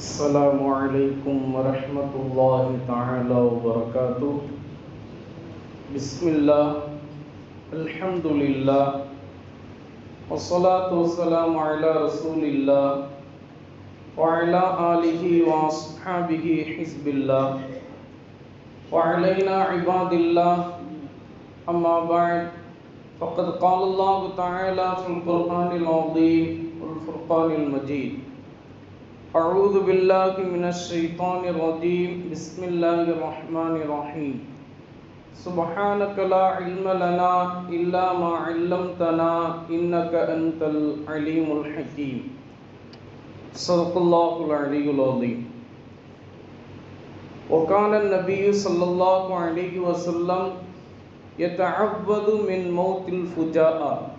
السلام علیکم ورحمۃ اللہ تعالی وبرکاتہ۔ بسم اللہ الحمد للہ وصلاة والسلام على رسول اللہ وعلى آلہ وصحابہ حزب اللہ وعلینا عباد اللہ اما بعد، فقد قال اللہ تعالی فی القرآن العظیم والفرقان المجید۔ اعوذ باللہ من الشیطان الرجیم، بسم اللہ الرحمن الرحیم۔ سبحانک لا علم لنا الا ما علمتنا انکا انت العلیم الحکیم۔ صدق اللہ العلی العظیم۔ وکان النبی صلی اللہ علیہ وسلم یتعبد من موت الفجاء۔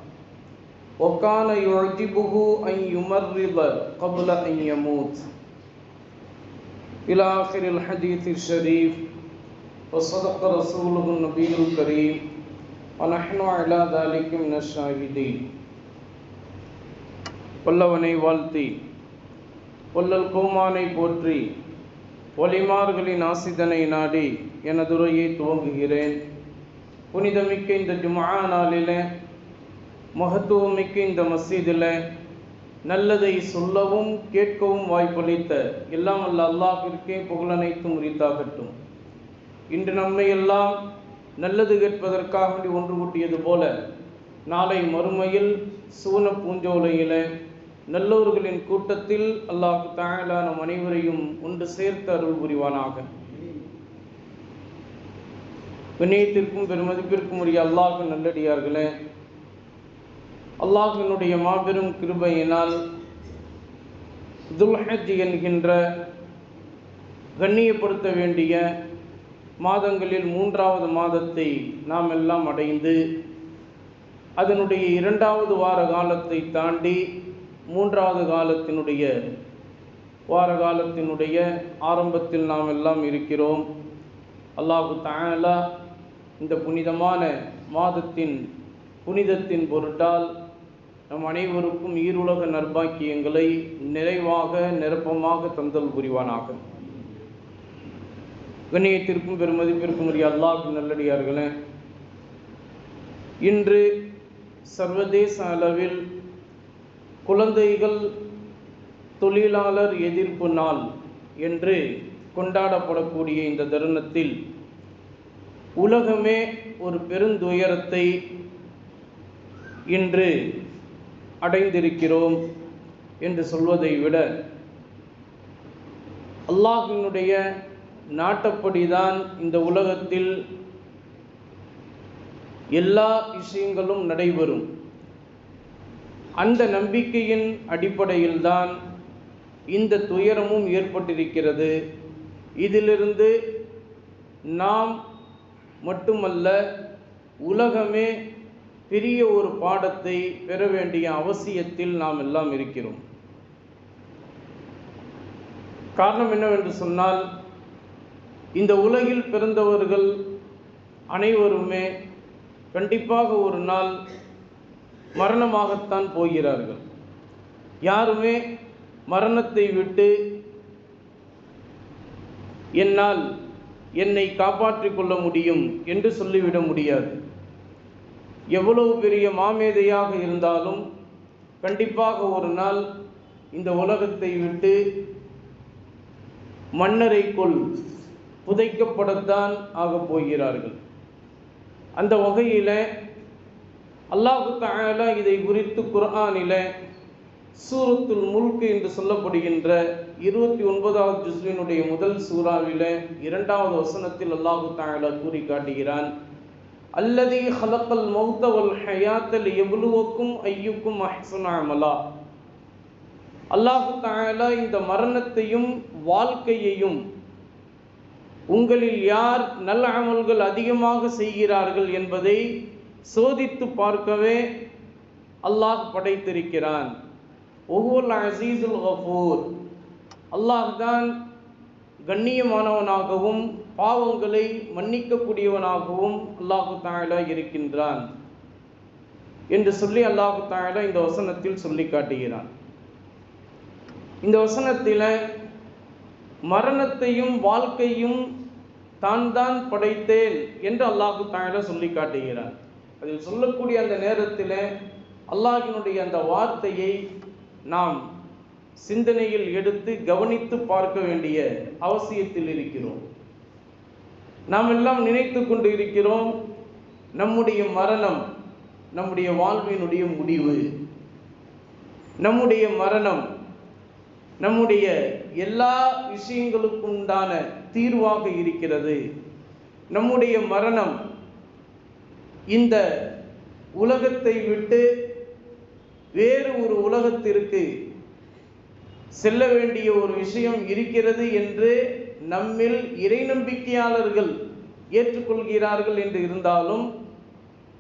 وكان يعجبه أن يمرض قبل أن يموت إلى آخر الحديث الشريف وصدق رسوله النبي الكريم ونحن على ذلك من الشاهدين வல்லவனை வாழ்த்தி வல்லல் கோமானை போற்றி ஒலிமார்களின் ஆசிதனை நாடி எனதுரையை துவங்குகிறேன் புனிதமிக்க இந்த ஜுமா நாளில் மகத்துவமிக்க இந்த மசீதில் நல்லதை சொல்லவும் கேட்கவும் வாய்ப்பளித்த எல்லாம் அல்ல அல்லாஹிற்கே புகழனைத்தும் உரித்தாகட்டும். இன்று நம்மை எல்லாம் நல்லது கேட்பதற்காக ஒன்று கூட்டியது போல நாளை மறுமையில் சூன பூஞ்சோலையில் நல்லோர்களின் கூட்டத்தில் அல்லாஹு தாயலா நம் அனைவரையும் ஒன்று சேர்த்து அருள் புரிவானாக. வினயத்திற்கும் பெருமதிப்பிற்கும் உரிய அல்லாஹு நல்லடியார்களே அல்லாஹினுடைய மாபெரும் கிருபையினால் துல்ஹஜ் என்கின்ற கண்ணியப்படுத்த வேண்டிய மாதங்களில் மூன்றாவது மாதத்தை நாம் எல்லாம் அடைந்து அதனுடைய இரண்டாவது வார காலத்தை தாண்டி மூன்றாவது காலத்தினுடைய வார காலத்தினுடைய ஆரம்பத்தில் நாம் எல்லாம் இருக்கிறோம். அல்லாஹு தானலா இந்த புனிதமான மாதத்தின் புனிதத்தின் பொருட்டால் நம் அனைவருக்கும் ஈருலக நற்பாக்கியங்களை நிறைவாக நிரப்பமாக தந்தல் புரிவானாக. கண்ணியத்திற்கும் பெருமதிப்பிற்கும் உரிய அல்லாஹ் நல்லடியார்களே இன்று சர்வதேச அளவில் குழந்தைகள் தொழிலாளர் எதிர்ப்பு நாள் என்று கொண்டாடப்படக்கூடிய இந்த தருணத்தில் உலகமே ஒரு பெருந்துயரத்தை இன்று அடைந்திருக்கிறோம் என்று சொல்வதை விட அல்லாஹினுடைய நாட்டப்படிதான் இந்த உலகத்தில் எல்லா விஷயங்களும் நடைபெறும். அந்த நம்பிக்கையின் அடிப்படையில்தான் இந்த துயரமும் ஏற்பட்டிருக்கிறது. இதிலிருந்து நாம் மட்டுமல்ல உலகமே பெரிய ஒரு பாடத்தை பெற வேண்டிய அவசியத்தில் நாம் எல்லாம் இருக்கிறோம். காரணம் என்னவென்று சொன்னால் இந்த உலகில் பிறந்தவர்கள் அனைவருமே கண்டிப்பாக ஒரு நாள் மரணமாகத்தான் போகிறார்கள். யாருமே மரணத்தை விட்டு என்னால் என்னை காப்பாற்றிக் கொள்ள முடியும் என்று சொல்லிவிட முடியாது. எவ்வளவு பெரிய மாமேதையாக இருந்தாலும் கண்டிப்பாக ஒரு நாள் இந்த உலகத்தை விட்டு மன்னரைக்குள் புதைக்கப்படத்தான் ஆகப் போகிறார்கள். அந்த வகையில் அல்லாஹு தாலா இதை குறித்து குர்ஆனில சூரத்துல் முல்கு என்று சொல்லப்படுகின்ற இருபத்தி ஒன்பதாவது ஜுஸ்லினுடைய முதல் சூறாவில இரண்டாவது வசனத்தில் அல்லாஹு தாலா கூறி காட்டுகிறான். அல்லதி ஹலக்கல் மௌத்தவல் ஹயாத்தல் எவ்வளவுக்கும் ஐயுக்கும் அஹ்சனாமலா அல்லாஹு தாலா இந்த மரணத்தையும் வாழ்க்கையையும் உங்களில் யார் நல்ல அமல்கள் அதிகமாக செய்கிறார்கள் என்பதை சோதித்து பார்க்கவே அல்லாஹ் படைத்திருக்கிறான். ஒவ்வொரு அசீசுல் கஃபூர். அல்லாஹ் தான் கண்ணியமானவனாகவும் பாவங்களை மன்னிக்கக்கூடியவனாகவும் அல்லாஹு தாயலா இருக்கின்றான் என்று சொல்லி அல்லாஹு தாயலா இந்த வசனத்தில் சொல்லி காட்டுகிறான். இந்த வசனத்தில் மரணத்தையும் வாழ்க்கையும் தான் தான் படைத்தேன் என்று அல்லாஹு தாயலா சொல்லி காட்டுகிறார் அதில் சொல்லக்கூடிய அந்த நேரத்தில் அல்லாஹினுடைய அந்த வார்த்தையை நாம் சிந்தனையில் எடுத்து கவனித்து பார்க்க வேண்டிய அவசியத்தில் இருக்கிறோம். நாம் எல்லாம் நினைத்து கொண்டு இருக்கிறோம் நம்முடைய மரணம் நம்முடைய வாழ்வினுடைய முடிவு. நம்முடைய மரணம் நம்முடைய எல்லா விஷயங்களுக்குண்டான தீர்வாக இருக்கிறது. நம்முடைய மரணம் இந்த உலகத்தை விட்டு வேறு ஒரு உலகத்திற்கு செல்ல வேண்டிய ஒரு விஷயம் இருக்கிறது என்று நம்மில் இறை நம்பிக்கையாளர்கள் ஏற்றுக்கொள்கிறார்கள் என்று இருந்தாலும்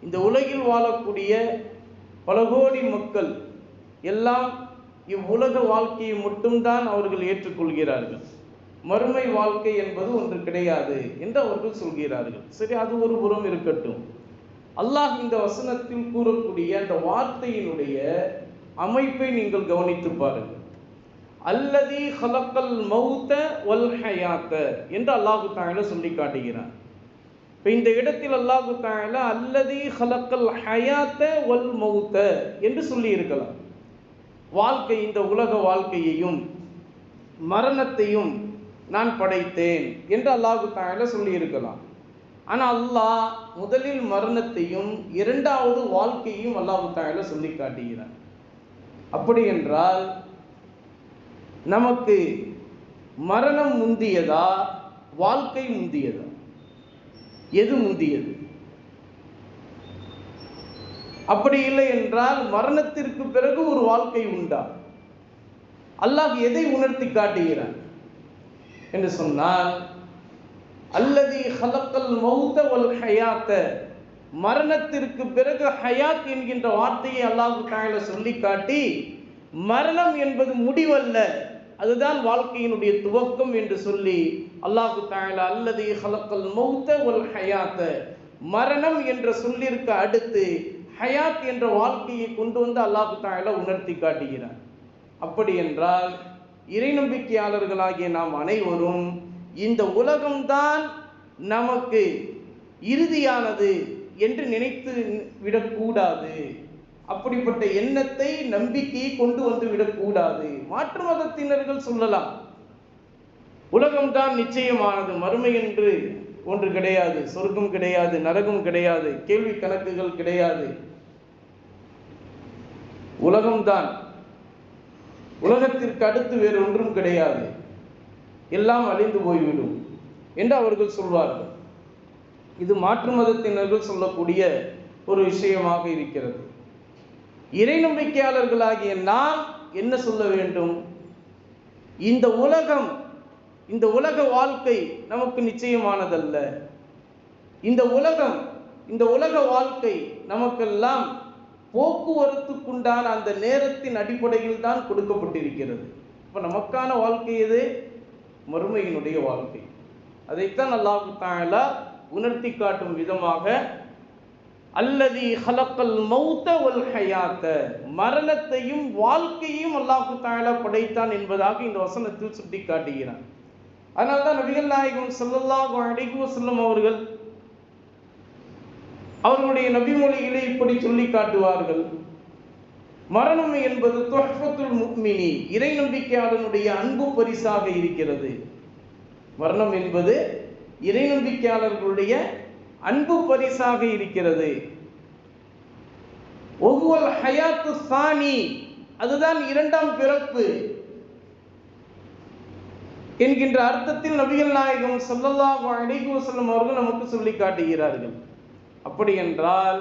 இந்த உலகில் வாழக்கூடிய பல கோடி மக்கள் எல்லாம் இவ்வுலக வாழ்க்கையை மட்டும்தான் அவர்கள் ஏற்றுக்கொள்கிறார்கள். மறுமை வாழ்க்கை என்பது ஒன்று கிடையாது என்று அவர்கள் சொல்கிறார்கள். சரி அது ஒரு புறம் இருக்கட்டும். அல்லாஹ் இந்த வசனத்தில் கூறக்கூடிய அந்த வார்த்தையினுடைய அமைப்பை நீங்கள் கவனித்து பாருங்கள். அல்லதி ஹலக்கல் மௌத்த வல் ஹயாத்த என்று அல்லாஹு தாயில சொல்லி காட்டுகிறார் இப்போ இந்த இடத்தில் அல்லாஹு தாயில அல்லதி ஹலக்கல் ஹயாத்த ஒல் மௌத்த என்று சொல்லி இருக்கலாம் வாழ்க்கை இந்த உலக வாழ்க்கையையும் மரணத்தையும் நான் படைத்தேன் என்று அல்லாஹு தாயில சொல்லி இருக்கலாம் ஆனால் அல்லாஹ் முதலில் மரணத்தையும் இரண்டாவது வாழ்க்கையையும் அல்லாஹு தாயில சொல்லி காட்டுகிறார் அப்படி என்றால் நமக்கு மரணம் முந்தியதா வாழ்க்கை முந்தியதா? எது முந்தியது? அப்படி இல்லை என்றால் மரணத்திற்கு பிறகு ஒரு வாழ்க்கை உண்டா? அல்லாஹ் எதை உணர்த்தி காட்டுகிறான் என்று சொன்னால் அல்லதி ஹலக்கல் மௌத்த வல் ஹயாத்த. மரணத்திற்கு பிறகு ஹயாத் என்கின்ற வார்த்தையை அல்லாஹு தாயில சொல்லி காட்டி மரணம் என்பது முடிவல்ல. அதுதான் வாழ்க்கையினுடைய துவக்கம் என்று சொல்லி அல்லாஹு தாயலா அல்லது ஹலக்கல் மௌத்த ஒல் ஹயாத்த. மரணம் என்ற சொல்லிற்கு அடுத்து ஹயாத் என்ற வாழ்க்கையை கொண்டு வந்து அல்லாஹு தாயலா உணர்த்தி காட்டுகிறார். அப்படி என்றால் இறை நம்பிக்கையாளர்களாகிய நாம் அனைவரும் இந்த உலகம்தான் நமக்கு இறுதியானது என்று நினைத்து விடக்கூடாது. அப்படிப்பட்ட எண்ணத்தை நம்பிக்கையை கொண்டு வந்து விடக்கூடாது. மாற்று மதத்தினர்கள் சொல்லலாம். உலகம்தான் நிச்சயமானது. மறுமை என்று ஒன்று கிடையாது. சொர்க்கம் கிடையாது. நரகம் கிடையாது. கேள்வி கணக்குகள் கிடையாது. உலகம்தான். உலகத்திற்கு அடுத்து வேறு ஒன்றும் கிடையாது. எல்லாம் அழிந்து போய்விடும் என்று அவர்கள் சொல்வார்கள். இது மாற்று மதத்தினர்கள் சொல்லக்கூடிய ஒரு விஷயமாக இருக்கிறது. இறை நம்பிக்கையாளர்களாகிய நாம் என்ன சொல்ல வேண்டும்? இந்த உலகம் இந்த உலக வாழ்க்கை நமக்கு நிச்சயமானதல்ல. இந்த உலகம் இந்த உலக வாழ்க்கை நமக்கெல்லாம் போக்குவரத்துக்குண்டான அந்த நேரத்தின் அடிப்படையில் தான் கொடுக்கப்பட்டிருக்கிறது. இப்போ நமக்கான வாழ்க்கை எது? மறுமையினுடைய வாழ்க்கை. அதைத்தான் அல்லாஹு தாலா உணர்த்தி காட்டும் விதமாக அல்லதி ஹலக்கல் மௌத்த ஒல் ஹயாத்த. மரணத்தையும் வாழ்க்கையும் அல்லாஹு தாலா படைத்தான் என்பதாக இந்த வசனத்தில் சுட்டி காட்டுகிறான் அதனால தான் நபிகள் நாயகம் ஸல்லல்லாஹு அலைஹி செல்லும் அவர்கள் அவர்களுடைய நபிமொழிகளை இப்படி சொல்லி காட்டுவார்கள். மரணம் என்பது தொஹ்ஃபத்துல் முக்மினி இறை நம்பிக்கையாளனுடைய அன்பு பரிசாக இருக்கிறது. மரணம் என்பது இறை நம்பிக்கையாளர்களுடைய அன்பு பரிசாக இருக்கிறது. ஒவ்வொரு ஹயாத்து சாணி அதுதான் இரண்டாம் பிறப்பு. என்கின்ற அர்த்தத்தில் நபிகள் நாயகம் ஸல்லல்லாஹு அலைஹி வஸல்லம் அவர்கள் நமக்கு சொல்லி காட்டுகிறார்கள். அப்படி என்றால்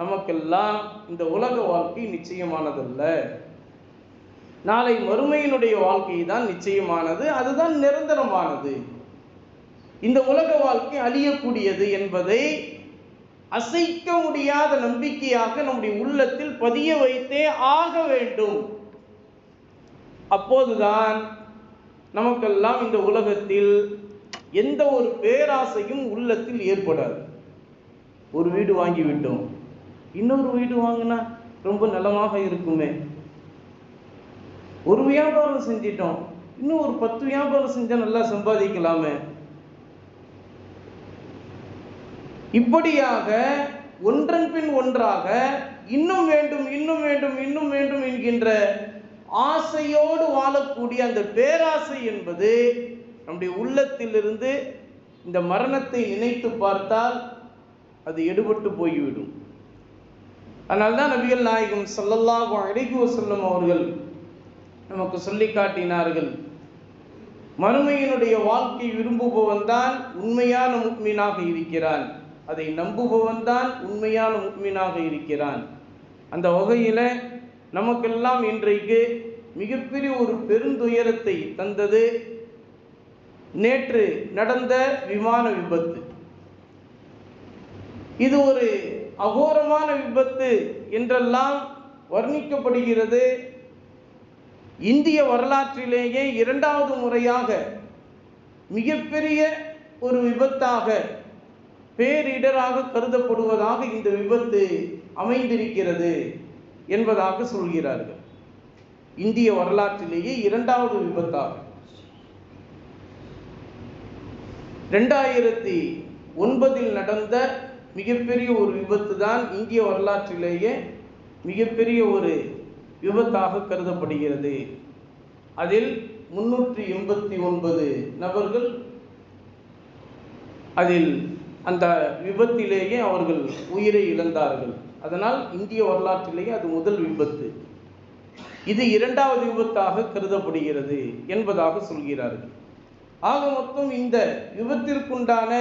நமக்கெல்லாம் இந்த உலக வாழ்க்கை நிச்சயமானதல்ல. நாளை மறுமையினுடைய வாழ்க்கை தான் நிச்சயமானது அதுதான் நிரந்தரமானது. இந்த உலக வாழ்க்கை அழியக்கூடியது என்பதை அசைக்க முடியாத நம்பிக்கையாக நம்முடைய உள்ளத்தில் பதிய வைத்தே ஆக வேண்டும். அப்போதுதான் நமக்கெல்லாம் இந்த உலகத்தில் எந்த ஒரு பேராசையும் உள்ளத்தில் ஏற்படாது. ஒரு வீடு வாங்கி விட்டோம். இன்னொரு வீடு வாங்கினா ரொம்ப நலமாக இருக்குமே. ஒரு வியாபாரம் செஞ்சிட்டோம். இன்னும் ஒரு பத்து வியாபாரம் செஞ்சா நல்லா சம்பாதிக்கலாமே. இப்படியாக ஒன்றன் பின் ஒன்றாக இன்னும் வேண்டும் இன்னும் வேண்டும் இன்னும் வேண்டும் என்கின்ற ஆசையோடு வாழக்கூடிய அந்த பேராசை என்பது நம்முடைய உள்ளத்திலிருந்து இந்த மரணத்தை நினைத்து பார்த்தால் அது எடுபட்டு போய்விடும். அதனால்தான் நபிகள் நாயகம் சல்லல்லாகும் அலைஹி செல்லும் அவர்கள் நமக்கு சொல்லி காட்டினார்கள் மறுமையினுடைய வாழ்க்கை விரும்புபவன் தான் உண்மையான முக்மீனாக இருக்கிறான். அதை நம்புபவன் தான் உண்மையான முக்மீனாக இருக்கிறான். அந்த வகையில் நமக்கெல்லாம் இன்றைக்கு மிகப்பெரிய ஒரு பெருந்துயரத்தை தந்தது நேற்று நடந்த விமான விபத்து. இது ஒரு அகோரமான விபத்து என்றெல்லாம் வர்ணிக்கப்படுகிறது. இந்திய வரலாற்றிலேயே இரண்டாவது முறையாக மிகப்பெரிய ஒரு விபத்தாக பேரிடராக கருதப்படுவதாக இந்த விபத்து அமைந்திருக்கிறது என்பதாக சொல்கிறார்கள். இந்திய வரலாற்றிலேயே இரண்டாவது விபத்தாகும் ரெண்டாயிரத்தி ஒன்பதில் நடந்த மிகப்பெரிய ஒரு விபத்து தான் இந்திய வரலாற்றிலேயே மிகப்பெரிய ஒரு விபத்தாக கருதப்படுகிறது. அதில் முன்னூற்றி எண்பத்தி ஒன்பது நபர்கள் அதில் அந்த விபத்திலேயே அவர்கள் உயிரை இழந்தார்கள். அதனால் இந்திய வரலாற்றிலேயே அது முதல் விபத்து. இது இரண்டாவது விபத்தாக கருதப்படுகிறது என்பதாக சொல்கிறார்கள். ஆக மொத்தம் இந்த விபத்திற்குண்டான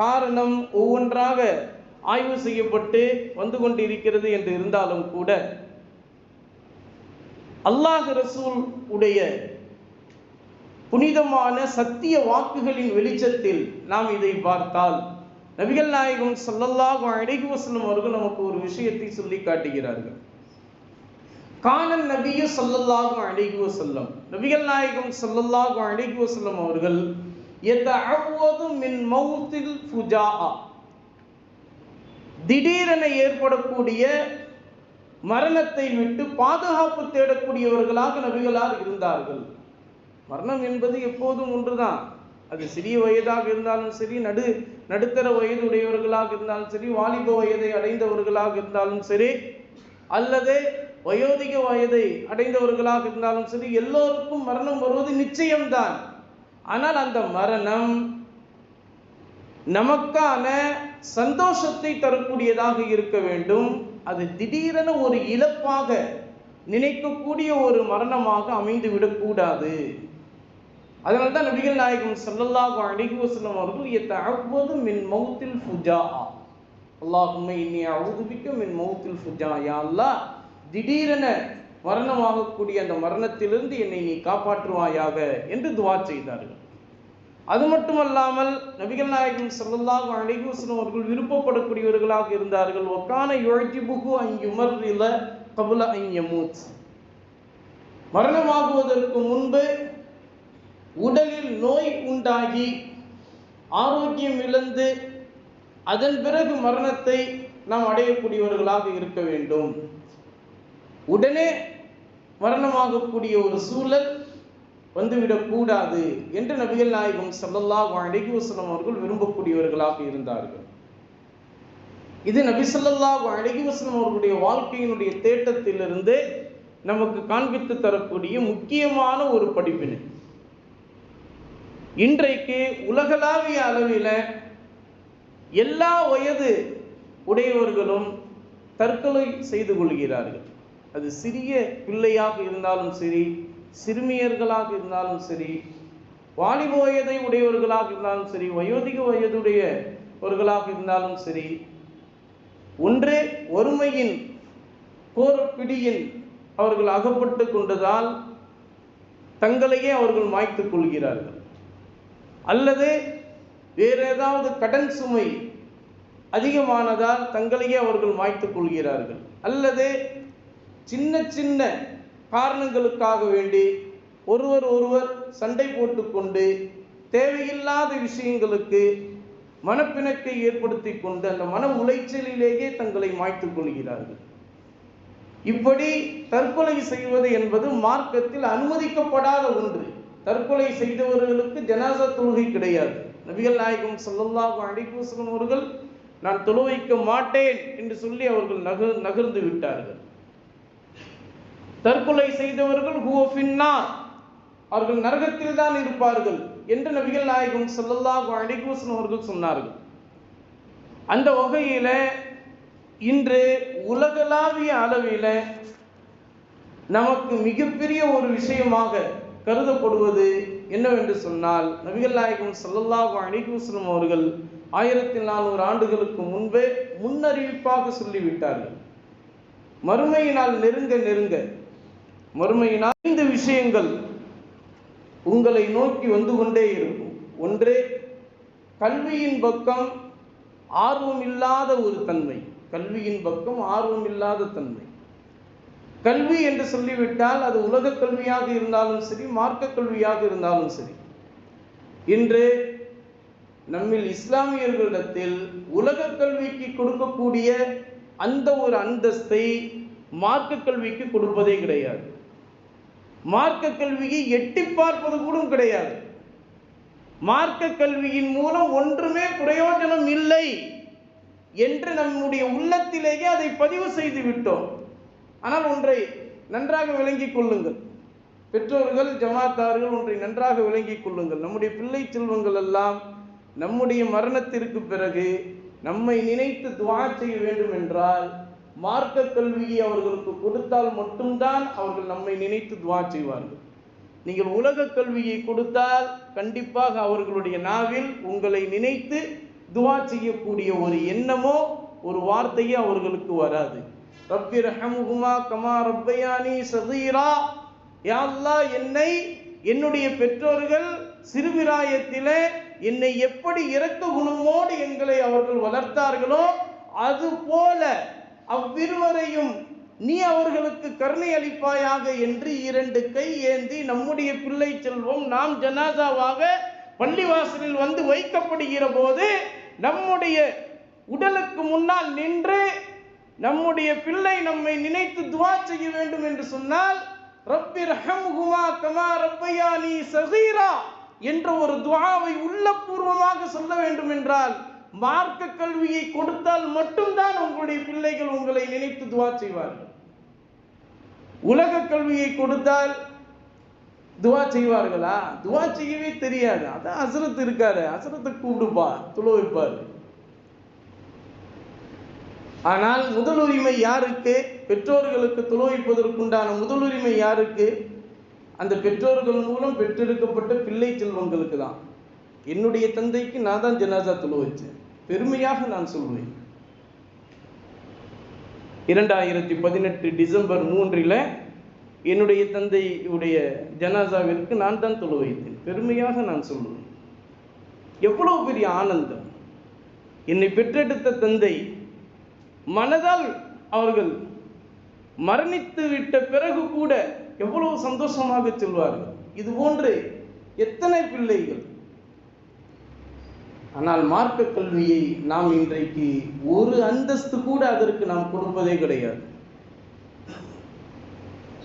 காரணம் ஒவ்வொன்றாக ஆய்வு செய்யப்பட்டு வந்து கொண்டிருக்கிறது என்று இருந்தாலும் கூட அல்லாஹ் ரசூல் உடைய புனிதமான சத்திய வாக்குகளின் வெளிச்சத்தில் நாம் இதை பார்த்தால் நபிகள் நாயகம் ஸல்லல்லாஹு அழகி வஸல்லம் அவர்கள் நமக்கு ஒரு விஷயத்தை சொல்லி காட்டுகிறார்கள். கானன் நபிய ஸல்லல்லாஹு அலைஹி வஸல்லம். நபிகள் நாயகம் ஸல்லல்லாஹு அலைஹி வஸல்லம் அவர்கள் யதஅவது மின் மௌத்தில் ஃபுஜாஆ திடீரென ஏற்படக்கூடிய மரணத்தை விட்டு பாதுகாப்பு தேடக்கூடியவர்களாக நபிகளார் இருந்தார்கள். மரணம் என்பது எப்போதும் ஒன்றுதான். அது சிறிய வயதாக இருந்தாலும் சரி நடு நடுத்தர வயது உடையவர்களாக இருந்தாலும் சரி வாலிப வயதை அடைந்தவர்களாக இருந்தாலும் சரி அல்லது வயோதிக வயதை அடைந்தவர்களாக இருந்தாலும் சரி எல்லோருக்கும் மரணம் வருவது நிச்சயம்தான். ஆனால் அந்த மரணம் நமக்கான சந்தோஷத்தை தரக்கூடியதாக இருக்க வேண்டும். அது திடீரென ஒரு இழப்பாக நினைக்கக்கூடிய ஒரு மரணமாக அமைந்து விடக்கூடாது அதனால தான் நபிகள் நாயகம் சல்லல்லாஹு அலைஹி வஸல்லம் அவர்கள் யத்தஅவது மின் மௌத்தில் ஃபுஜா அல்லாஹும்ம இன்னி அஊது பிக்க மின் மௌத்தில் ஃபுஜா யா அல்லாஹ் திடீரென மரணமாகக்கூடிய அந்த மரணத்திலிருந்து என்னை நீ காப்பாற்றுவாயாக என்று துவா செய்தார்கள். அது மட்டுமல்லாமல் நபிகள் நாயகம் சல்லல்லாஹு அலைஹி வஸல்லம் அவர்கள் விருப்பப்படக்கூடியவர்களாக இருந்தார்கள். ஒக்கான அங்கு அன் இல்ல கபுல அன் மூத் மரணமாகுவதற்கு முன்பு உடலில் நோய் உண்டாகி ஆரோக்கியம் இழந்து அதன் பிறகு மரணத்தை நாம் அடையக்கூடியவர்களாக இருக்க வேண்டும். உடனே மரணமாகக்கூடிய ஒரு சூழல் வந்துவிடக்கூடாது என்று நபிகள் நாயகம் சல்லல்லா அழகி வசலம் அவர்கள் விரும்பக்கூடியவர்களாக இருந்தார்கள். இது நபி சொல்லல்லா அழகி வசலம் அவர்களுடைய வாழ்க்கையினுடைய தேட்டத்திலிருந்து நமக்கு காண்பித்து தரக்கூடிய முக்கியமான ஒரு படிப்பினை. இன்றைக்கு உலகளாவிய அளவில் எல்லா வயது உடையவர்களும் தற்கொலை செய்து கொள்கிறார்கள். அது சிறிய பிள்ளையாக இருந்தாலும் சரி சிறுமியர்களாக இருந்தாலும் சரி வாலிப வயதை உடையவர்களாக இருந்தாலும் சரி வயோதிக வயதுடையவர்களாக இருந்தாலும் சரி ஒன்று ஒருமையின் கோரப்பிடியின் அவர்கள் அகப்பட்டு கொண்டதால் தங்களையே அவர்கள் மாய்த்துக் கொள்கிறார்கள். அல்லது வேறு ஏதாவது கடன் சுமை அதிகமானதால் தங்களையே அவர்கள் மாய்த்துக் கொள்கிறார்கள். அல்லது சின்ன சின்ன காரணங்களுக்காக வேண்டி ஒருவர் ஒருவர் சண்டை போட்டுக்கொண்டு தேவையில்லாத விஷயங்களுக்கு மனப்பிணக்கை ஏற்படுத்தி கொண்டு அந்த மன உளைச்சலிலேயே தங்களை மாய்த்துக் கொள்கிறார்கள். இப்படி தற்கொலை செய்வது என்பது மார்க்கத்தில் அனுமதிக்கப்படாத ஒன்று. தற்கொலை செய்தவர்களுக்கு ஜனாசா தொழுகை கிடையாது. நபிகள் நாயகம் ஸல்லல்லாஹு அலைஹி அவர்கள் நான் தொழுவைக்க மாட்டேன் என்று சொல்லி அவர்கள் நகர் நகர்ந்து விட்டார்கள். தற்கொலை செய்தவர்கள் ஹூஃபின்னா அவர்கள் நரகத்தில் தான் இருப்பார்கள் என்று நபிகள் நாயகம் ஸல்லல்லாஹு அலைஹி அவர்கள் சொன்னார்கள். அந்த வகையில் இன்று உலகளாவிய அளவில் நமக்கு மிகப்பெரிய ஒரு விஷயமாக கருதப்படுவது என்னவென்று சொன்னால் நபிகள் நாயகம் சல்லல்லாஹு அலைஹி அவர்கள் ஆயிரத்தி நானூறு ஆண்டுகளுக்கு முன்பே முன்னறிவிப்பாக சொல்லிவிட்டார்கள். மறுமையினால் நெருங்க நெருங்க மறுமையினால் ஐந்து விஷயங்கள் உங்களை நோக்கி வந்து கொண்டே இருக்கும். ஒன்று கல்வியின் பக்கம் ஆர்வம் இல்லாத ஒரு தன்மை. கல்வியின் பக்கம் ஆர்வம் இல்லாத தன்மை. கல்வி என்று சொல்லிவிட்டால் அது உலக கல்வியாக இருந்தாலும் சரி மார்க்க கல்வியாக இருந்தாலும் சரி. இன்று நம்மில் இஸ்லாமியர்களிடத்தில் உலக கல்விக்கு கொடுக்கக்கூடிய அந்த ஒரு அந்தஸ்தை மார்க்க கல்விக்கு கொடுப்பதே கிடையாது. மார்க்க கல்வியை எட்டி பார்ப்பது கூட கிடையாது. மார்க்க கல்வியின் மூலம் ஒன்றுமே பிரயோஜனம் இல்லை என்று நம்முடைய உள்ளத்திலேயே அதை பதிவு செய்து விட்டோம். ஆனால் ஒன்றை நன்றாக விளங்கிக் கொள்ளுங்கள். பெற்றோர்கள் ஜமாத்தார்கள் ஒன்றை நன்றாக விளங்கிக் கொள்ளுங்கள். நம்முடைய பிள்ளை செல்வங்கள் எல்லாம் நம்முடைய மரணத்திற்கு பிறகு நம்மை நினைத்து துவா செய்ய வேண்டும் என்றால் மார்க்க கல்வியை அவர்களுக்கு கொடுத்தால் மட்டும்தான் அவர்கள் நம்மை நினைத்து துவா செய்வார்கள். நீங்கள் உலக கல்வியை கொடுத்தால் கண்டிப்பாக அவர்களுடைய நாவில் உங்களை நினைத்து துவா செய்யக்கூடிய ஒரு எண்ணமோ ஒரு வார்த்தையோ அவர்களுக்கு வராது. ரப்பி ரஹமுகுமா கமா ரப்பையானி சதீரா யாழ்லா என்னை என்னுடைய பெற்றோர்கள் சிறுபிராயத்திலே என்னை எப்படி இரக்க குணமோடு எங்களை அவர்கள் வளர்த்தார்களோ அது போல அவ்விருவரையும் நீ அவர்களுக்கு கருணை அளிப்பாயாக என்று இரண்டு கை ஏந்தி நம்முடைய பிள்ளை செல்வம் நாம் ஜனாதாவாக பள்ளிவாசலில் வந்து வைக்கப்படுகிற போது நம்முடைய உடலுக்கு முன்னால் நின்று நம்முடைய பிள்ளை நம்மை நினைத்து துவா செய்ய வேண்டும் என்று சொன்னால் ரப்பி ரஹம்ஹுமா கமா ரப்பயானி சகீரா என்ற ஒரு துவாவை உள்ளபூர்வமாக சொல்ல வேண்டும் என்றால் மார்க்க கல்வியை கொடுத்தால் மட்டும்தான் உங்களுடைய பிள்ளைகள் உங்களை நினைத்து துவா செய்வார்கள். உலக கல்வியை கொடுத்தால் துவா செய்வார்களா? துவா செய்யவே தெரியாது. அதான் அசரத்து இருக்காரு. அசரத்தை கூப்பிடுப்பா துள வைப்பாரு ஆனால் முதல் உரிமை யாருக்கு? பெற்றோர்களுக்கு துளோவிப்பதற்குண்டான முதல் உரிமை யாருக்கு? அந்த பெற்றோர்கள் மூலம் பெற்றெடுக்கப்பட்ட பிள்ளை செல்வங்களுக்கு தான். என்னுடைய தந்தைக்கு நான் தான் ஜனாசா துளோவிச்சேன் பெருமையாக நான் சொல்வேன். இரண்டாயிரத்தி பதினெட்டு டிசம்பர் மூன்றில் என்னுடைய தந்தையுடைய ஜனாசாவிற்கு நான் தான் தொழு வைத்தேன் பெருமையாக நான் சொல்லுவேன் எவ்வளோ பெரிய ஆனந்தம். என்னை பெற்றெடுத்த தந்தை மனதால் அவர்கள் மரணித்து விட்ட பிறகு கூட எவ்வளவு சந்தோஷமாக செல்வார்கள். இது போன்று எத்தனை பிள்ளைகள்? ஆனால் மார்க்க கல்வியை நாம் இன்றைக்கு ஒரு அந்தஸ்து கூட அதற்கு நாம் கொடுப்பதே கிடையாது.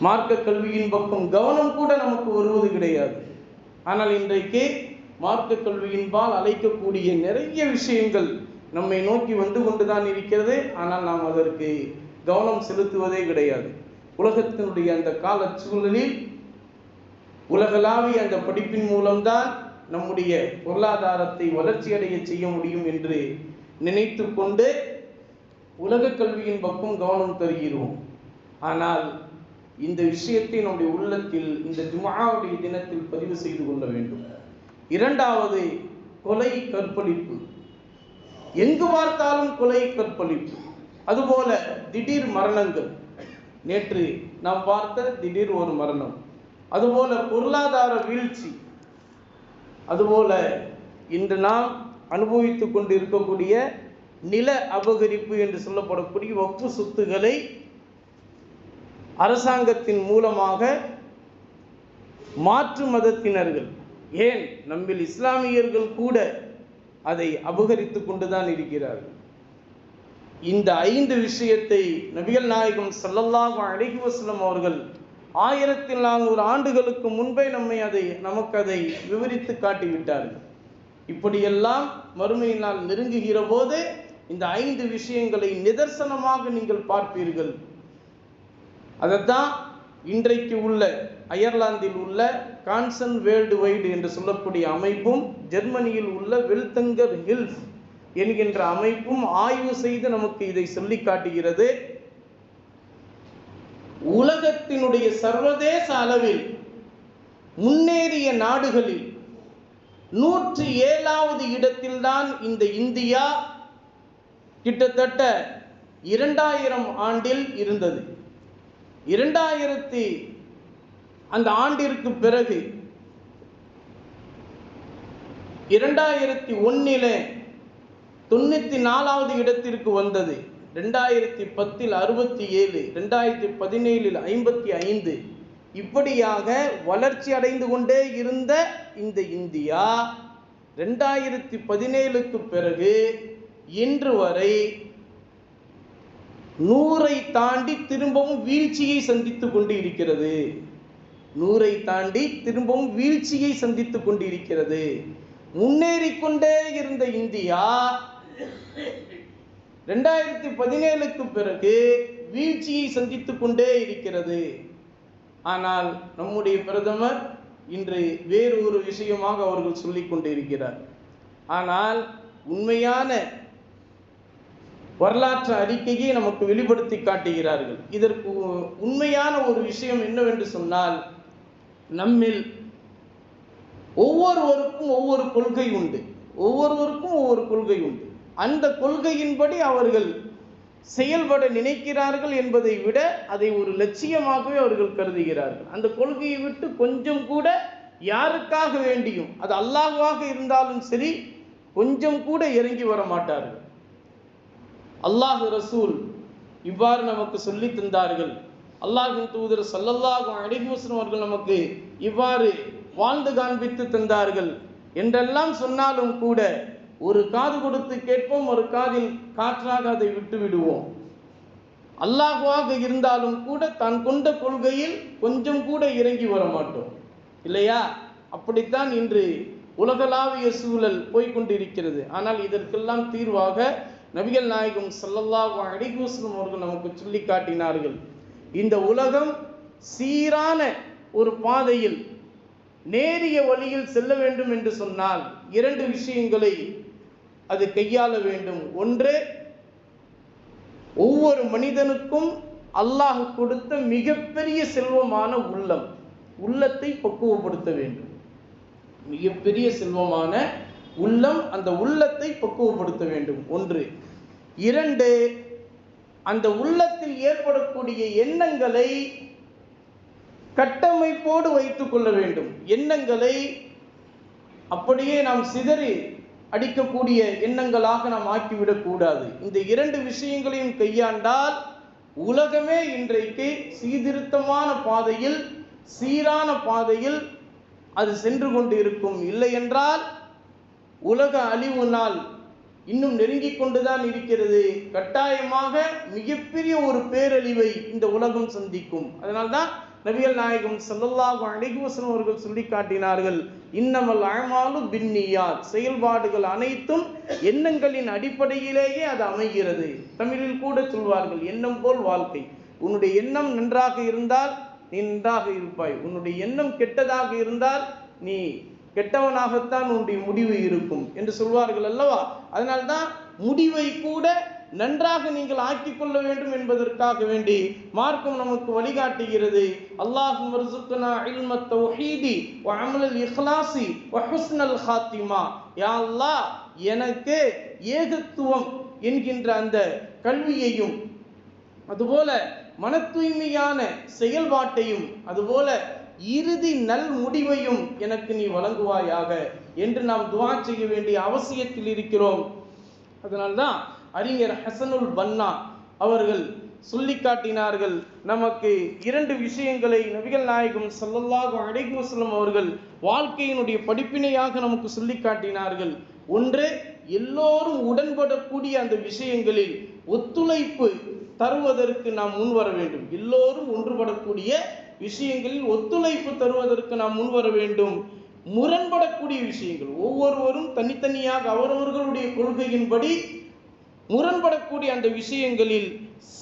மார்க்க கல்வியின் பக்கம் கவனம் கூட நமக்கு வருவது கிடையாது. ஆனால் இன்றைக்கு மார்க்க கல்வியின்பால் அழைக்கக்கூடிய நிறைய விஷயங்கள் நம்மை நோக்கி வந்து கொண்டுதான் இருக்கிறது. ஆனால் நாம் அதற்கு கவனம் செலுத்துவதே கிடையாது. உலகத்தினுடைய அந்த கால சூழலில் உலகளாவிய அந்த படிப்பின் மூலம்தான் நம்முடைய பொருளாதாரத்தை வளர்ச்சியடைய செய்ய முடியும் என்று நினைத்து கொண்டு உலக கல்வியின் பக்கம் கவனம் தருகிறோம். ஆனால் இந்த விஷயத்தை நம்முடைய உள்ளத்தில் இந்த ஜுமாவுடைய தினத்தில் பதிவு செய்து கொள்ள வேண்டும். இரண்டாவது கொலை கற்பழிப்பு. எங்கு பார்த்தாலும் கொலை கற்பழிப்பு. அதுபோல திடீர் மரணங்கள். நேற்று நாம் பார்த்த திடீர் ஒரு மரணம். அதுபோல பொருளாதார வீழ்ச்சி. அதுபோல இன்று நாம் அனுபவித்துக் கொண்டு இருக்கக்கூடிய நில அபகரிப்பு என்று சொல்லப்படக்கூடிய வப்பு சொத்துக்களை அரசாங்கத்தின் மூலமாக மாற்று மதத்தினர்கள் ஏன் நம்மில் இஸ்லாமியர்கள் கூட அதை அபகரித்து கொண்டுதான் இருக்கிறார்கள். இந்த ஐந்து விஷயத்தை நபிகள் நாயகம் ஸல்லல்லாஹு அழகி வசலம் அவர்கள் ஆயிரத்தி நானூறு ஆண்டுகளுக்கு முன்பே நம்மை அதை நமக்கு அதை விவரித்து காட்டிவிட்டார்கள். இப்படியெல்லாம் மறுமையினால் நெருங்குகிற போது இந்த ஐந்து விஷயங்களை நிதர்சனமாக நீங்கள் பார்ப்பீர்கள். அதைத்தான் இன்றைக்கு உள்ள அயர்லாந்தில் உள்ள கான்சன் வேர்ல்டு வைடு என்று சொல்லக்கூடிய அமைப்பும் ஜெர்மனியில் உள்ள வெல்தங்கர் ஹில்ஃப் என்கின்ற அமைப்பும் ஆய்வு செய்து நமக்கு இதை சொல்லி காட்டுகிறது. உலகத்தினுடைய சர்வதேச அளவில் முன்னேறிய நாடுகளில் நூற்றி ஏழாவது இடத்தில்தான் இந்த இந்தியா கிட்டத்தட்ட இரண்டாயிரம் ஆண்டில் இருந்தது. இரண்டாயிரத்தி அந்த ஆண்டிற்கு பிறகு இரண்டாயிரத்தி ஒன்னில தொண்ணூத்தி நாலாவது இடத்திற்கு வந்தது. ரெண்டாயிரத்தி பத்தில் அறுபத்தி ஏழு ரெண்டாயிரத்தி பதினேழில் ஐம்பத்தி ஐந்து இப்படியாக வளர்ச்சி அடைந்து கொண்டே இருந்த இந்த இந்தியா ரெண்டாயிரத்தி பதினேழுக்கு பிறகு இன்று வரை நூறை தாண்டி திரும்பவும் வீழ்ச்சியை சந்தித்து கொண்டு இருக்கிறது. நூறை தாண்டி திரும்பவும் வீழ்ச்சியை சந்தித்துக் கொண்டிருக்கிறது. இருக்கிறது கொண்டே இருந்த இந்தியா ரெண்டாயிரத்தி பதினேழுக்கு பிறகு வீழ்ச்சியை சந்தித்துக் கொண்டே இருக்கிறது. ஆனால் நம்முடைய பிரதமர் இன்று வேறு ஒரு விஷயமாக அவர்கள் சொல்லிக் கொண்டிருக்கிறார். ஆனால் உண்மையான வரலாற்று அறிக்கையை நமக்கு வெளிப்படுத்தி காட்டுகிறார்கள். இதற்கு உண்மையான ஒரு விஷயம் என்னவென்று சொன்னால் நம்மில் ஒவ்வொருவருக்கும் ஒவ்வொரு கொள்கை உண்டு. ஒவ்வொருவருக்கும் ஒவ்வொரு கொள்கை உண்டு. அந்த கொள்கையின்படி அவர்கள் செயல்பட நினைக்கிறார்கள் என்பதை விட அதை ஒரு லட்சியமாகவே அவர்கள் கருதுகிறார்கள். அந்த கொள்கையை விட்டு கொஞ்சம் கூட யாருக்காக வேண்டியும் அது அல்லாஹுவாக இருந்தாலும் சரி கொஞ்சம் கூட இறங்கி வர மாட்டார்கள். அல்லாஹ் ரசூல் இவ்வாறு நமக்கு சொல்லி தந்தார்கள். அல்லாஹின் தூதர் ஸல்லல்லாஹு அடிஹூசன் அவர்கள் நமக்கு இவ்வாறு வாழ்ந்து காண்பித்து தந்தார்கள். என்றெல்லாம் சொன்னாலும் கூட ஒரு காது கொடுத்து கேட்போம் ஒரு காதில் காற்றாக அதை விட்டு விடுவோம். அல்லாஹுவாக இருந்தாலும் கூட தான் கொண்ட கொள்கையில் கொஞ்சம் கூட இறங்கி வர மாட்டோம். இல்லையா? அப்படித்தான் இன்று உலகளாவிய சூழல் போய்கொண்டிருக்கிறது. ஆனால் இதற்கெல்லாம் தீர்வாக நபிகள் நாயகம் ஸல்லல்லாஹு அலைஹி அவர்கள் நமக்கு சொல்லி காட்டினார்கள். இந்த உலகம் சீரான ஒரு பாதையில் நேரிய வழியில் செல்ல வேண்டும் என்று சொன்னால் இரண்டு விஷயங்களை அது கையாள வேண்டும். ஒன்று ஒவ்வொரு மனிதனுக்கும் அல்லாஹ் கொடுத்த மிகப்பெரிய செல்வமான உள்ளம் உள்ளத்தை பக்குவப்படுத்த வேண்டும். மிகப்பெரிய செல்வமான உள்ளம் அந்த உள்ளத்தை பக்குவப்படுத்த வேண்டும். ஒன்று இரண்டு அந்த உள்ளத்தில் ஏற்படக்கூடிய எண்ணங்களை கட்டமைப்போடு வைத்துக் கொள்ள வேண்டும். எண்ணங்களை அப்படியே நாம் சிதறி அடிக்கக்கூடிய எண்ணங்களாக நாம் ஆக்கிவிடக்கூடாது இந்த இரண்டு விஷயங்களையும் கையாண்டால் உலகமே இன்றைக்கு சீர்திருத்தமான பாதையில் சீரான பாதையில் அது சென்று கொண்டு இருக்கும் இல்லை என்றால் உலக அழிவு நாள் இன்னும் நெருங்கிக் கொண்டுதான் இருக்கிறது. கட்டாயமாக மிகப்பெரிய ஒரு பேரழிவை இந்த உலகம் சந்திக்கும். அதனால்தான் நபிகள் நாயகம் ஸல்லல்லாஹு அழகிவசன் அவர்கள் சொல்லி காட்டினார்கள் இன்னமல் அமாலு பின்னியார் செயல்பாடுகள் அனைத்தும் எண்ணங்களின் அடிப்படையிலேயே அது அமைகிறது. தமிழில் கூட சொல்வார்கள் எண்ணம் போல் வாழ்க்கை. உன்னுடைய எண்ணம் நன்றாக இருந்தால் நீ நன்றாக இருப்பாய். உன்னுடைய எண்ணம் கெட்டதாக இருந்தால் நீ கெட்டவனாகத்தான் உன்னுடைய முடிவு இருக்கும் என்று சொல்வார்கள் அல்லவா? அதனால்தான் முடிவை கூட நன்றாக நீங்கள் ஆக்கிக்கொள்ள வேண்டும் என்பதற்காக வேண்டி மார்க்கம் நமக்கு வழிகாட்டுகிறது. அல்லாஹு மர்சுக்கனா இல்மத் தௌஹீதி வ அமலல் இஹ்லாசி வ ஹுஸ்னல் ஹாத்திமா. யா அல்லாஹ் எனக்கு ஏகத்துவம் என்கின்ற அந்த கல்வியையும் அதுபோல மன தூய்மையான செயல்பாட்டையும் அதுபோல இறுதி நல் முடிவையும் எனக்கு நீ வழங்குவாயாக என்று நாம் துவா செய்ய வேண்டிய அவசியத்தில் இருக்கிறோம். அதனால்தான் அறிஞர் ஹசனுல் பன்னா அவர்கள் சொல்லி காட்டினார்கள் நமக்கு இரண்டு விஷயங்களை நபிகள் நாயகம் சல்லல்லாஹு அடைகுசலம் அவர்கள் வாழ்க்கையினுடைய படிப்பினையாக நமக்கு சொல்லி காட்டினார்கள். ஒன்று எல்லோரும் உடன்படக்கூடிய அந்த விஷயங்களில் ஒத்துழைப்பு தருவதற்கு நாம் முன்வர வேண்டும். எல்லோரும் ஒன்றுபடக்கூடிய விஷயங்களில் ஒத்துழைப்பு தருவதற்கு நாம் முன்வர வேண்டும். முரண்படக்கூடிய விஷயங்கள். ஒவ்வொருவரும் தனித்தனியாக அவரவர்களுடைய கொள்கையின்படி முரண்படக்கூடிய அந்த விஷயங்களில்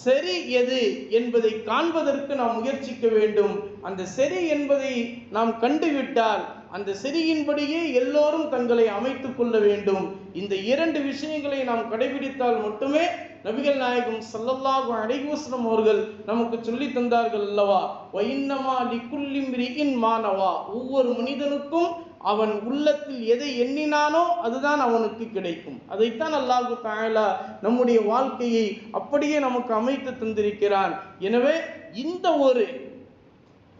சரி எது என்பதை காண்பதற்கு நாம் முயற்சிக்க வேண்டும். அந்த சரி என்பதை நாம் கண்டுவிட்டால் அந்த சரியின்படியே எல்லோரும் தங்களை அமைத்துக் கொள்ள வேண்டும். இந்த இரண்டு விஷயங்களை நாம் கடைபிடித்தால் மட்டுமே நபிகள் நாயகம் சல்லல்லாஹு அலைஹி வஸல்லம் அவர்கள் நமக்கு சொல்லி தந்தார்கள் அல்லவா? வைன்னமா லிக்குல்லி மானவா ஒவ்வொரு மனிதனுக்கும் அவன் உள்ளத்தில் எதை எண்ணினானோ அதுதான் அவனுக்கு கிடைக்கும். அதைத்தான் அல்லாஹு தாயலா நம்முடைய வாழ்க்கையை அப்படியே நமக்கு அமைத்து தந்திருக்கிறான். எனவே இந்த ஒரு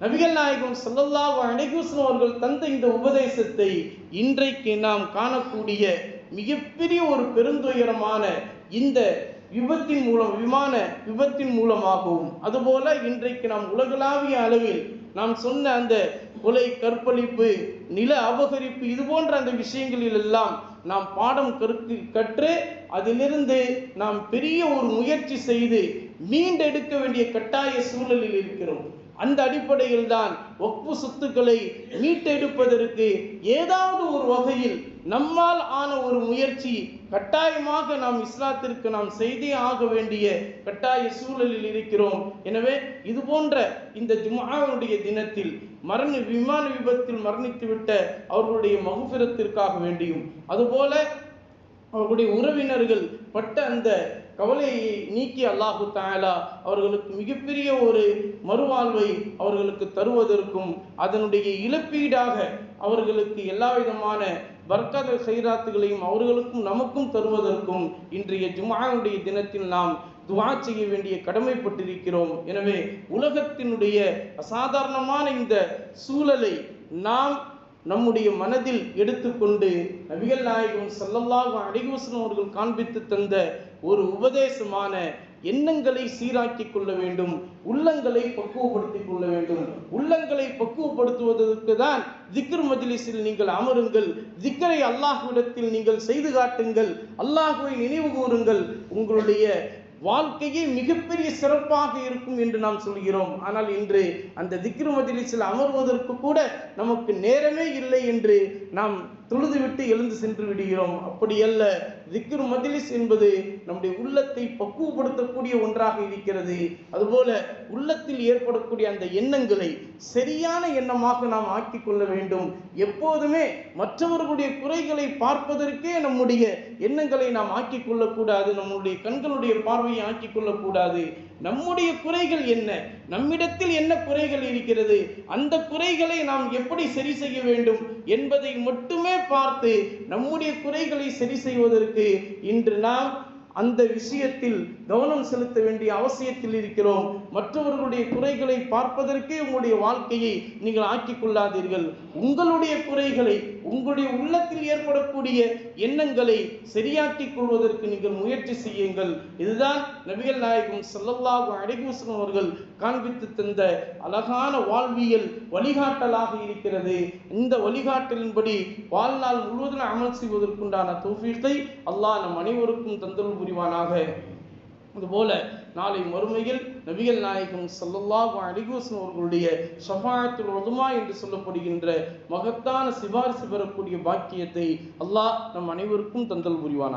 நபிகள் நாயகம் ஸல்லல்லாஹு அலைஹி அவர்கள் தந்த இந்த உபதேசத்தை இன்றைக்கு நாம் காணக்கூடிய மிகப்பெரிய ஒரு பெருந்துயரமான இந்த விபத்தின் மூலம் விமான விபத்தின் மூலமாகவும். அதுபோல இன்றைக்கு நாம் உலகளாவிய அளவில் நாம் சொன்ன அந்த கொலை கற்பழிப்பு நில அபகரிப்பு இது போன்ற அந்த விஷயங்களில் எல்லாம் நாம் பாடம் கருத்து கற்று அதிலிருந்து நாம் பெரிய ஒரு முயற்சி செய்து மீண்டெடுக்க வேண்டிய கட்டாய சூழலில் இருக்கிறோம். அந்த அடிப்படையில் தான் ஒப்பு சொத்துக்களை மீட்டெடுப்பதற்கு ஏதாவது ஒரு வகையில் நம்மால் ஆன ஒரு முயற்சி கட்டாயமாக நாம் இஸ்லாத்திற்கு நாம் செய்தே ஆக வேண்டிய கட்டாய சூழலில் இருக்கிறோம். எனவே இது போன்ற இந்த ஜுமாவுடைய தினத்தில் மரண விமான விபத்தில் மரணித்துவிட்ட அவர்களுடைய மகுபிரத்திற்காக வேண்டியும் அதுபோல அவர்களுடைய உறவினர்கள் பட்ட அந்த கவலையை நீக்கி அல்லாஹு தாயலா அவர்களுக்கு மிகப்பெரிய ஒரு மறுவாழ்வை அவர்களுக்கு தருவதற்கும் அதனுடைய இழப்பீடாக அவர்களுக்கு எல்லா விதமான வர்க்கத செய்ராத்துகளையும் அவர்களுக்கும் நமக்கும் தருவதற்கும் இன்றைய ஜுமாவுடைய தினத்தில் நாம் துவா செய்ய வேண்டிய கடமைப்பட்டிருக்கிறோம். எனவே உலகத்தினுடைய அசாதாரணமான இந்த சூழலை நாம் நம்முடைய மனதில் எடுத்துக்கொண்டு நபிகள் நாயகம் செல்லல்லாக அலைஹி அவர்கள் காண்பித்து தந்த ஒரு உபதேசமான எண்ணங்களை சீராக்கி கொள்ள வேண்டும் உள்ளங்களை பக்குவப்படுத்திக் கொள்ள வேண்டும். உள்ளங்களை பக்குவப்படுத்துவதற்கு தான் திக்ர் மஜ்லிஸில் நீங்கள் அமருங்கள். திக்கரை அல்லாஹ்விடத்தில் நீங்கள் செய்து காட்டுங்கள். அல்லாஹுவை நினைவு கூறுங்கள். உங்களுடைய வாழ்க்கையே மிகப்பெரிய சிறப்பாக இருக்கும் என்று நாம் சொல்கிறோம். ஆனால் இன்று அந்த திக்ரு மஜ்லிஸில் அமர்வதற்கு கூட நமக்கு நேரமே இல்லை என்று நாம் தொழுதுவிட்டு எழுந்து சென்று விடுகிறோம். அப்படி அல்ல திக்ரு மஜ்லிஸ் என்பது நம்முடைய உள்ளத்தை பக்குவப்படுத்தக்கூடிய ஒன்றாக இருக்கிறது. அதுபோல உள்ளத்தில் ஏற்படக்கூடிய அந்த எண்ணங்களை சரியான எண்ணமாக நாம் ஆக்கிக் கொள்ள வேண்டும். எப்போதுமே மற்றவர்களுடைய குறைகளை பார்ப்பதற்கே நம்முடைய எண்ணங்களை நாம் ஆக்கி கொள்ளக்கூடாது நம்முடைய கண்களுடைய பார்வையை ஆக்கி கொள்ளக்கூடாது. நம்முடைய குறைகள் என்ன? நம்மிடத்தில் என்ன குறைகள் இருக்கிறது? அந்த குறைகளை நாம் எப்படி சரி செய்ய வேண்டும் என்பதை மட்டுமே பார்த்து நம்முடைய குறைகளை சரி செய்வதற்கு இன்று நாம் அந்த விஷயத்தில் கவனம் செலுத்த வேண்டிய அவசியத்தில் இருக்கிறோம். மற்றவர்களுடைய குறைகளை பார்ப்பதற்கே உங்களுடைய வாழ்க்கையை நீங்கள் ஆக்கிக் கொள்ளாதீர்கள் உங்களுடைய குறைகளை உங்களுடைய உள்ளத்தில் ஏற்படக்கூடிய எண்ணங்களை சரியாக்கிக் கொள்வதற்கு நீங்கள் முயற்சி செய்யுங்கள். இதுதான் நபிகள் நாயகம் ஸல்லல்லாஹு அடைகூசன் அவர்கள் காண்பித்து தந்த அழகான வாழ்வியல் வழிகாட்டலாக இருக்கிறது. இந்த வழிகாட்டலின்படி வாழ்நாள் முழுவதும் அமல் செய்வதற்குண்டான தோஃபீத்தை அல்லாஹ் நம் அனைவருக்கும் தந்தல் புரிவானாக? அதுபோல நாளை மறுமையில் நபிகள் நாயகம் ஸல்லல்லாஹு அலைஹி அவர்களுடைய ஷஃபாஅத்துல் உதுமா என்று சொல்லப்படுகின்ற மகத்தான சிபாரிசு பெறக்கூடிய பாக்கியத்தை அல்லாஹ் நம் அனைவருக்கும் தந்தல் புரிவானாக.